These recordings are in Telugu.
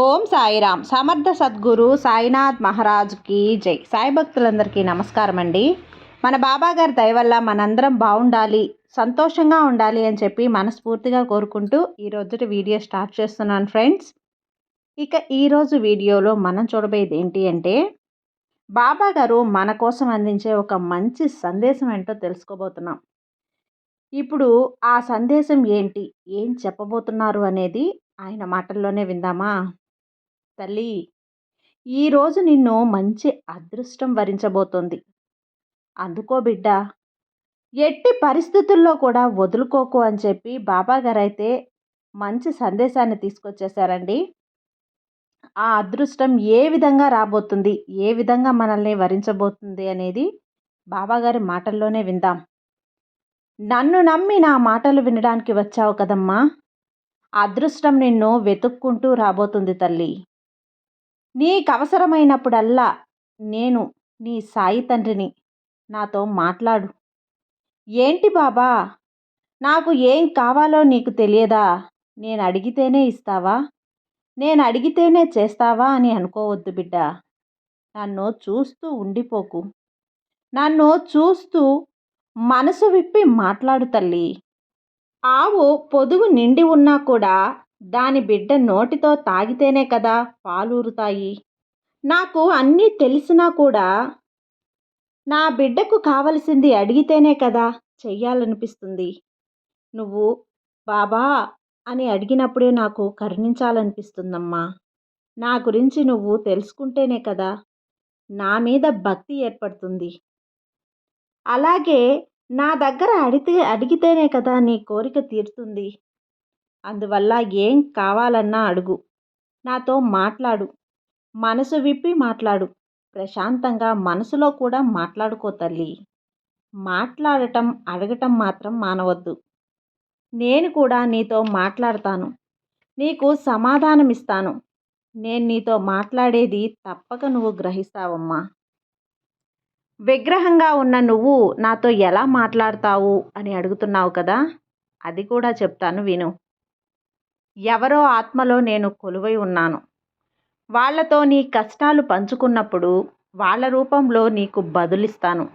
ఓం సాయిరామ్. సమర్థ సద్గురు సాయినాథ్ మహారాజ్కి జై. సాయి భక్తులందరికీ నమస్కారం అండి. మన బాబా గారి దయ వల్ల మనందరం బాగుండాలి సంతోషంగా ఉండాలి అని చెప్పి మనస్ఫూర్తిగా కోరుకుంటూ ఈరోజు వీడియో స్టార్ట్ చేస్తున్నాను ఫ్రెండ్స్. ఇక ఈరోజు వీడియోలో మనం చూడబోయేది ఏంటి అంటే బాబా గారు మన కోసం అందించే ఒక మంచి సందేశం ఏంటో తెలుసుకోబోతున్నాం. ఇప్పుడు ఆ సందేశం ఏంటి ఏం చెప్పబోతున్నారు అనేది ఆయన మాటల్లోనే విందామా? తల్లి ఈరోజు నిన్ను మంచి అదృష్టం వరించబోతోంది. అందుకో బిడ్డ ఎట్టి పరిస్థితుల్లో కూడా వదులుకోకు అని చెప్పి బాబాగారైతే మంచి సందేశాన్ని తీసుకొచ్చేసారండి ఆ అదృష్టం ఏ విధంగా రాబోతుంది ఏ విధంగా మనల్ని వరించబోతుంది అనేది బాబాగారి మాటల్లోనే విందాం. నన్ను నమ్మి నా మాటలు వినడానికి వచ్చావు కదమ్మా. అదృష్టం నిన్ను వెతుక్కుంటూ రాబోతుంది తల్లి. నీకు అవసరమైనప్పుడల్లా నేను నీ సాయి తండ్రిని నాతో మాట్లాడు. ఏంటి బాబా? నాకు ఏం కావాలో నీకు తెలియదా? నేను అడిగితేనే ఇస్తావా? నేను అడిగితేనే చేస్తావా అని అనుకోవద్దు బిడ్డ. నన్ను చూస్తూ ఉండిపోకు. నన్ను చూస్తూ మనసు విప్పి మాట్లాడు తల్లి. ఆవు పొదుగు నిండి ఉన్నా కూడా దాని బిడ్డ నోటితో తాగితేనే కదా పాలూరుతాయి. నాకు అన్నీ తెలిసినా కూడా నా బిడ్డకు కావలసింది అడిగితేనే కదా చెయ్యాలనిపిస్తుంది. నువ్వు బాబా అని అడిగినప్పుడే నాకు కరుణించాలనిపిస్తుందమ్మా. నా గురించి నువ్వు తెలుసుకుంటేనే కదా నా మీద భక్తి ఏర్పడుతుంది. అలాగే నా దగ్గర అడిగితే అడిగితేనే కదా నీ కోరిక తీరుతుంది. అందువల్ల ఏం కావాలన్నా అడుగు. నాతో మాట్లాడు. మనసు విప్పి మాట్లాడు. ప్రశాంతంగా మనసులో కూడా మాట్లాడుకో తల్లి. మాట్లాడటం అడగటం మాత్రం మానవద్దు. నేను కూడా నీతో మాట్లాడతాను. నీకు సమాధానం ఇస్తాను నేను నీతో మాట్లాడేది తప్పక నువ్వు గ్రహిస్తావమ్మా. విగ్రహంగా ఉన్న నువ్వు నాతో ఎలా మాట్లాడతావు అని అడుగుతున్నావు కదా? అది కూడా చెప్తాను విను. ఎవరో ఆత్మలో నేను కొలువై ఉన్నాను. వాళ్ళతో నీ కష్టాలు పంచుకున్నప్పుడు వాళ్ళ రూపంలో నీకు బదులిస్తాను.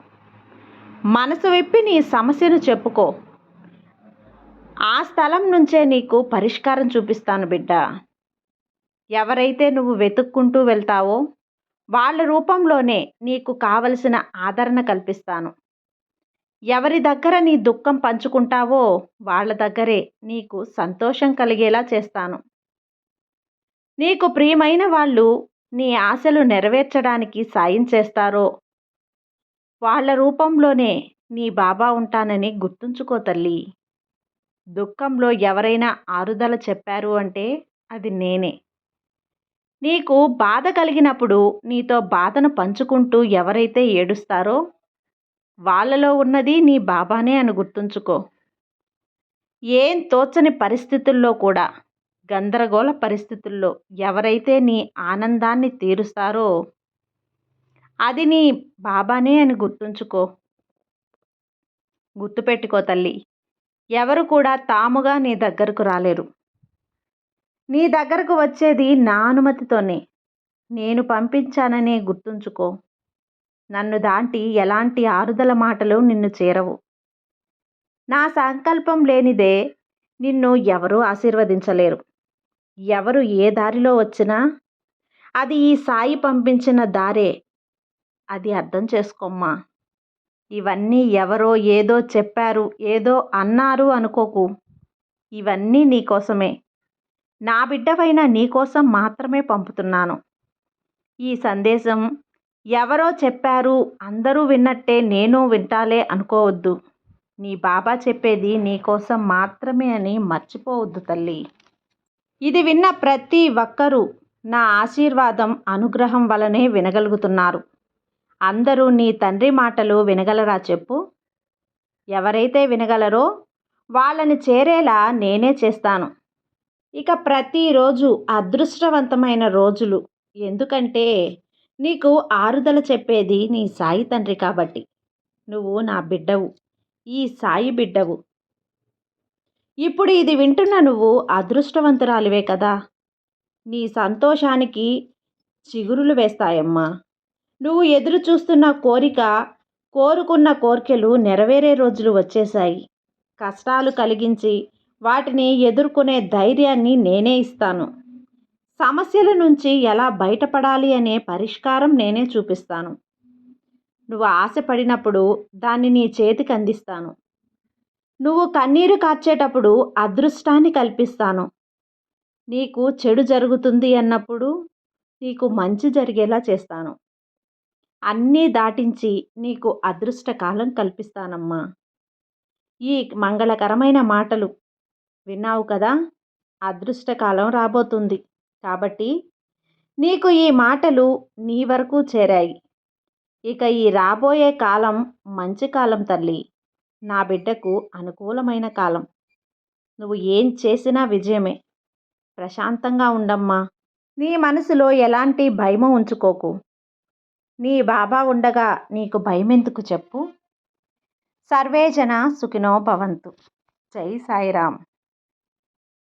మనసు విప్పి నీ సమస్యను చెప్పుకో. ఆ స్థలం నుంచే నీకు పరిష్కారం చూపిస్తాను బిడ్డ. ఎవరైతే నువ్వు వెతుక్కుంటూ వెళ్తావో వాళ్ళ రూపంలోనే నీకు కావలసిన ఆదరణ కల్పిస్తాను. ఎవరి దగ్గర నీ దుఃఖం పంచుకుంటావో వాళ్ళ దగ్గరే నీకు సంతోషం కలిగేలా చేస్తాను. నీకు ప్రియమైన వాళ్ళు నీ ఆశలు నెరవేర్చడానికి సాయం చేస్తారో వాళ్ళ రూపంలోనే నీ బాబా ఉంటానని గుర్తుంచుకో తల్లి. దుఃఖంలో ఎవరైనా ఆరుదల చెప్పారు అంటే అది నేనే. నీకు బాధ కలిగినప్పుడు నీతో బాధను పంచుకుంటూ ఎవరైతే ఏడుస్తారో వాళ్ళలో ఉన్నది నీ బాబానే అని గుర్తుంచుకో. ఏం తోచని పరిస్థితుల్లో కూడా గందరగోళ పరిస్థితుల్లో ఎవరైతే నీ ఆనందాన్ని తీరుస్తారో అది నీ బాబానే అని గుర్తుంచుకో. గుర్తుపెట్టుకో తల్లి ఎవరు కూడా తాముగా నీ దగ్గరకు రాలేరు. నీ దగ్గరకు వచ్చేది నా అనుమతితోనే నేను పంపించాననే గుర్తుంచుకో. నన్ను దాటి ఎలాంటి ఆరుదల మాటలు నిన్ను చేరవు. నా సంకల్పం లేనిదే నిన్ను ఎవరూ ఆశీర్వదించలేరు. ఎవరు ఏ దారిలో వచ్చినా అది ఈ సాయి పంపించిన దారే. అది అర్థం చేసుకోమ్మా. ఇవన్నీ ఎవరో ఏదో చెప్పారు ఏదో అన్నారు అనుకోకు. ఇవన్నీ నీకోసమే నా బిడ్డవైన నీకోసం మాత్రమే పంపుతున్నాను. ఈ సందేశం ఎవరో చెప్పారు అందరూ విన్నట్టే నేను వింటాలే అనుకోవద్దు. నీ బాబా చెప్పేది నీకోసం మాత్రమే అని మర్చిపోవద్దు తల్లి. ఇది విన్న ప్రతి ఒక్కరూ నా ఆశీర్వాదం అనుగ్రహం వలనే వినగలుగుతున్నారు. అందరూ నీ తండ్రి మాటలు వినగలరా చెప్పు? ఎవరైతే వినగలరో వాళ్ళని చేరేలా నేనే చేస్తాను. ఇక ప్రతిరోజు అదృష్టవంతమైన రోజులు. ఎందుకంటే నీకు ఆరుదల చెప్పేది నీ సాయి తండ్రి కాబట్టి. నువ్వు నా బిడ్డవు. ఈ సాయి బిడ్డవు. ఇప్పుడు ఇది వింటున్న నువ్వు అదృష్టవంతురాలివే కదా. నీ సంతోషానికి చిగురులు వేస్తాయమ్మా. నువ్వు ఎదురు చూస్తున్న కోరిక కోరుకున్న కోరికలు నెరవేరే రోజులు వచ్చేశాయి. కష్టాలు కలిగించి వాటిని ఎదుర్కొనే ధైర్యాన్ని నేనే ఇస్తాను. సమస్యల నుంచి ఎలా బయటపడాలి అనే పరిష్కారం నేనే చూపిస్తాను. నువ్వు ఆశపడినప్పుడు దాన్ని నీ చేతికి అందిస్తాను. నువ్వు కన్నీరు కార్చేటప్పుడు అదృష్టాన్ని కల్పిస్తాను. నీకు చెడు జరుగుతుంది అన్నప్పుడు నీకు మంచి జరిగేలా చేస్తాను. అన్నీ దాటించి నీకు అదృష్టకాలం కల్పిస్తానమ్మా. ఈ మంగళకరమైన మాటలు విన్నావు కదా? అదృష్టకాలం రాబోతుంది. కాబట్టి నీకు ఈ మాటలు నీ వరకు చేరాయి. ఇక ఈ రాబోయే కాలం మంచి కాలం తల్లి. నా బిడ్డకు అనుకూలమైన కాలం. నువ్వు ఏం చేసినా విజయమే. ప్రశాంతంగా ఉండమ్మా. నీ మనసులో ఎలాంటి భయము ఉంచుకోకు. నీ బాబా ఉండగా నీకు భయం ఎందుకు చెప్పు? సర్వేజన సుఖినో భవంతు. జై సాయిరామ్.